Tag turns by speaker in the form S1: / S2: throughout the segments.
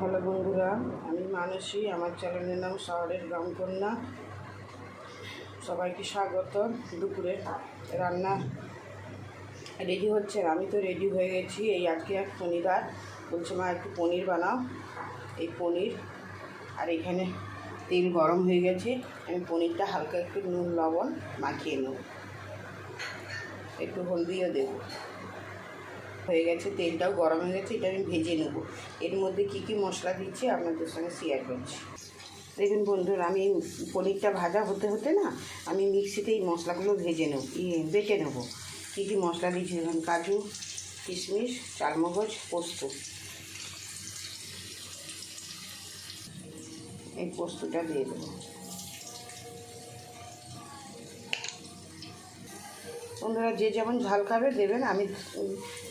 S1: Hello বন্ধুরা, আমি মানসী, আমার চ্যানেলের নাম শহরের গ্রামকন্যা সবাইকে স্বাগত। দুপুরে রান্না রেডি হচ্ছে আমি তো রেডি হয়ে গেছি। এই আজকে এক শনিবার, বলছে, মা, একটু পনির বানাও। এই পনির, আর এখানে তেল গরম হয়ে গেছে। আমি পনিরটা হালকা একটু নুন, লবণ মাখিয়ে নেব। একটু হলদিও দেবো। হয়ে গেছে, তেলটাও গরম হয়ে গেছে, এটা আমি ভেজে নেব। এর মধ্যে কি কি মশলা দিচ্ছি আপনাদের সঙ্গে শেয়ার করছি। দেখুন বন্ধুরা, আমি পনিরটা ভাজা হতে হতে না, আমি মিক্সিতে এই মশলাগুলো ভেজে নেব বেটে নেব। কী কী মশলা দিচ্ছি দেখুন, কাজু, কিশমিশ, চালমগজ, পোস্ত। এই পোস্তটা দিয়ে দেবো। বন্ধুরা, যে যেমন ঝাল খাবে দেবেন, আমি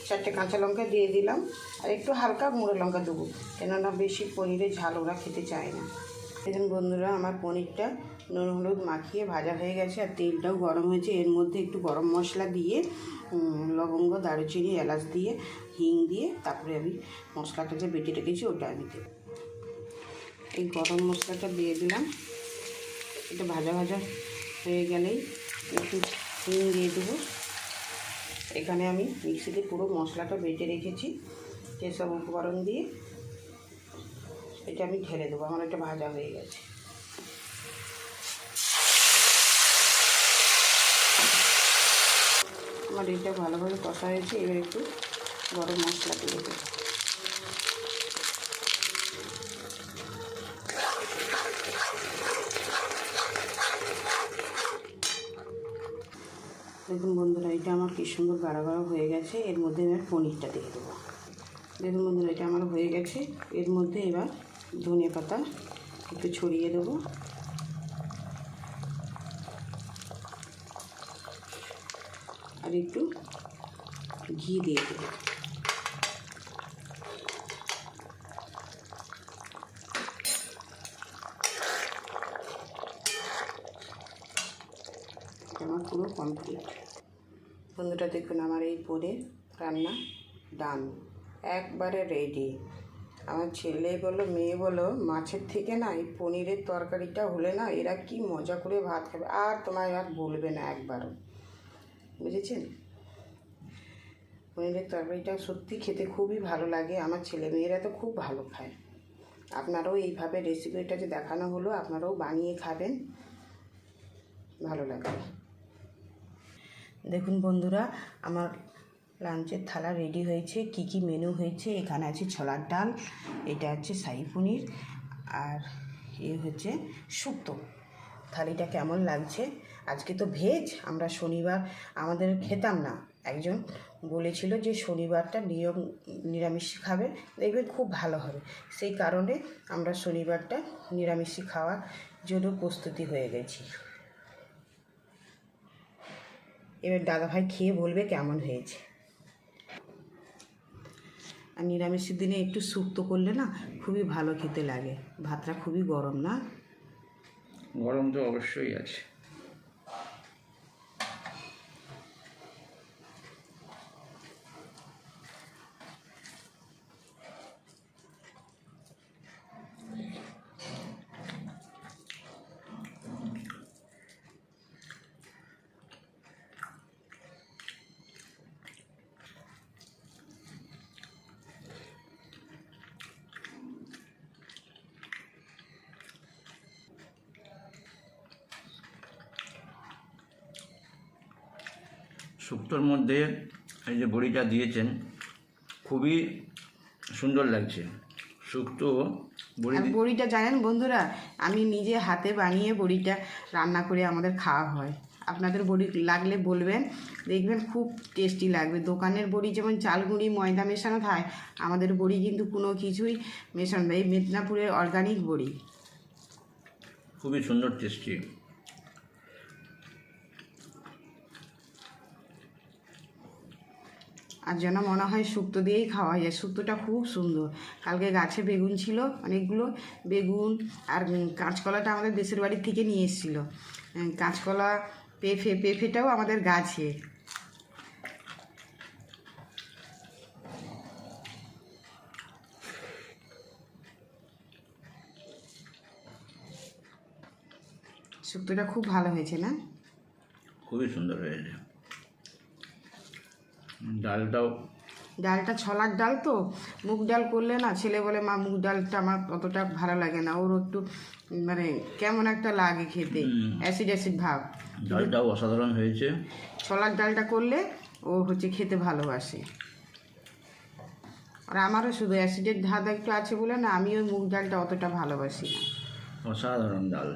S1: চারটে কাঁচা লঙ্কা দিয়ে দিলাম, আর একটু হালকা গুঁড়ো লঙ্কা দেবো। কেননা বেশি পনিরের ঝাল ওরা খেতে চায় না। দেখুন বন্ধুরা, আমার পনিরটা নুন হলুদ মাখিয়ে ভাজা হয়ে গেছে, আর তেলটাও গরম হয়েছে। এর মধ্যে একটু গরম মশলা দিয়ে লবঙ্গ, দারুচিনি, এলাচ দিয়ে, হিং দিয়ে তারপরে আমি মশলাটা যে বেটে রেখেছি, ওটা আমি দেবো। এই গরম মশলাটা দিয়ে দিলাম। এটা ভাজা ভাজা হয়ে গেলেই একটু হিং দিয়ে দেবো। এখানে আমি মিক্সিতে পুরো মশলাটা বেটে রেখেছি সেসব উপকরণ দিয়ে। এটা আমি ঢেলে দেবো, আমার এটা ভাজা হয়ে গেছে। আমার এটা ভালোভাবে কষা হয়েছে, এবার একটু গরম মশলা দিয়ে দেবো। দেখুন বন্ধুরা, এটা আমার কি সুন্দর গাঢ় গাঢ় হয়ে গেছে। এর মধ্যে এবার পনিরটা দিয়ে দেবো। দেখুন বন্ধুরা, এটা আমার হয়ে গেছে। এর মধ্যে এবার ধনে পাতা একটু ছড়িয়ে দেবো। আর একটু ঘি দিয়ে দেবো এটা আমার পুরো কমপ্লিট বন্ধুরা দেখুন আমার এই পনির রান্না ডান একবারে রেডি আমার ছেলে বলো, মেয়ে বলো, মাছের থেকে না এই পনিরের তরকারিটা হলে না এরা কি মজা করে ভাত খাবে, আর তোমায় আর বলবে না একবারও। বুঝেছেন? পনিরের তরকারিটা সত্যি খেতে খুবই ভালো লাগে। আমার ছেলে মেয়েরা তো খুব ভালো খায়। আপনারাও এইভাবে রেসিপিটা যে দেখানো হলো, আপনারাও বানিয়ে খাবেন। ভালো লাগবে। দেখুন বন্ধুরা, আমার লাঞ্চের থালা রেডি হয়েছে। কি কি মেনু হয়েছে? এখানে আছে ছোলার ডাল, এটা হচ্ছে শাহি পনির, আর এ হচ্ছে শুক্তো। থালিটা কেমন লাগছে? আজকে তো ভেজ, আমরা শনিবার, আমাদের খেতাম না। একজন বলেছিল যে শনিবারটা নিয়ম, নিরামিষ খাবে, দেখবেন খুব ভালো হবে। সেই কারণে আমরা শনিবারটা নিরামিষ খাওয়ার জন্য প্রস্তুতি হয়ে গেছি। এবার দাদাভাই খেয়ে বলবে কেমন হয়েছে। আর নিরামিষের দিনে একটু শুক্তো করলে না খুবই ভালো খেতে লাগে। ভাতটা খুবই গরম না?
S2: গরম তো অবশ্যই আছে। শুক্তোর মধ্যে এই যে বড়িটা দিয়েছেন খুবই সুন্দর লাগছে। শুক্তো বড়ি
S1: বড়িটা জানেন বন্ধুরা আমি নিজে হাতে বানিয়ে বড়িটা রান্না করে আমাদের খাওয়া হয়। আপনাদের বড়ি লাগলে বলবেন দেখবেন খুব টেস্টি লাগবে। দোকানের বড়ি যেমন চাল গুঁড়ি ময়দা মেশানো থাকে আমাদের বড়ি কিন্তু কোনো কিছুই মেশানো এই মেদিনীপুরের অর্গানিক বড়ি।
S2: খুবই সুন্দর টেস্টি
S1: আর যেন মনে হয় শুক্তো দিয়েই খাওয়া যায়। শুক্তোটা খুব সুন্দর। কালকে গাছে বেগুন ছিল অনেকগুলো। বেগুন আর কাঁচকলাটা আমাদের দেশের বাড়ির থেকে নিয়ে এসেছিল। কাঁচকলা পেঁফে, পেঁফেটাও আমাদের গাছে। শুক্তোটা খুব ভালো হয়েছে না?
S2: খুবই সুন্দর হয়েছে। ডালটাও।
S1: ডালটা ছলার ডাল তো? মুগ ডাল করলে না ছেলে বলে মা মুগ ডালটা আমার অতটা ভালো লাগে না। ওর একটু মানে কেমন একটা লাগে খেতে অ্যাসিড অ্যাসিড ভাব।
S2: ডালটাও অসাধারণ হয়েছে।
S1: ছলার ডালটা করলে ও হচ্ছে খেতে ভালোবাসে। আর আমারও শুধু অ্যাসিডের ধাত একটু আছে বলে না আমি ওই মুগ ডালটা অতটা ভালোবাসি না।
S2: অসাধারণ ডাল।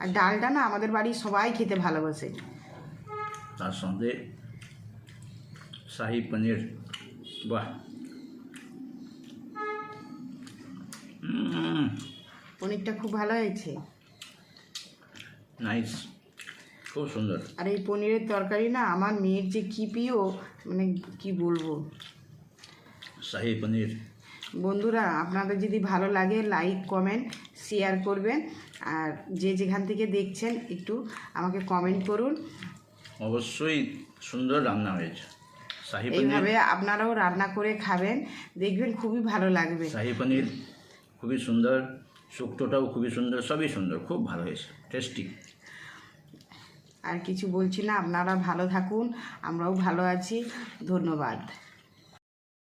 S1: আর ডালটা না আমাদের বাড়ির সবাই খেতে ভালোবাসে।
S2: তার সঙ্গে পনির বাহ। উম,
S1: পনিরটা খুব ভালো হয়েছে।
S2: নাইস খুব সুন্দর।
S1: আর এই পনিরের তরকারি না আমার মেয়ের যে কী প্রিয় মানে কি বলব?
S2: শাহি পনির।
S1: বন্ধুরা আপনাদের যদি ভালো লাগে লাইক কমেন্ট শেয়ার করবেন। আর যে যেখান থেকে দেখছেন একটু আমাকে কমেন্ট করুন।
S2: অবশ্যই সুন্দর রান্না হয়েছে। শাহি
S1: এইভাবে আপনারাও রান্না করে খাবেন দেখবেন খুবই ভালো লাগবে।
S2: শাহি পনির খুবই সুন্দর শুক্তোটাও খুবই সুন্দর সবই সুন্দর খুব ভালো হয়েছে টেস্টি
S1: আর কিছু বলছি না আপনারা ভালো থাকুন আমরাও ভালো আছি ধন্যবাদ।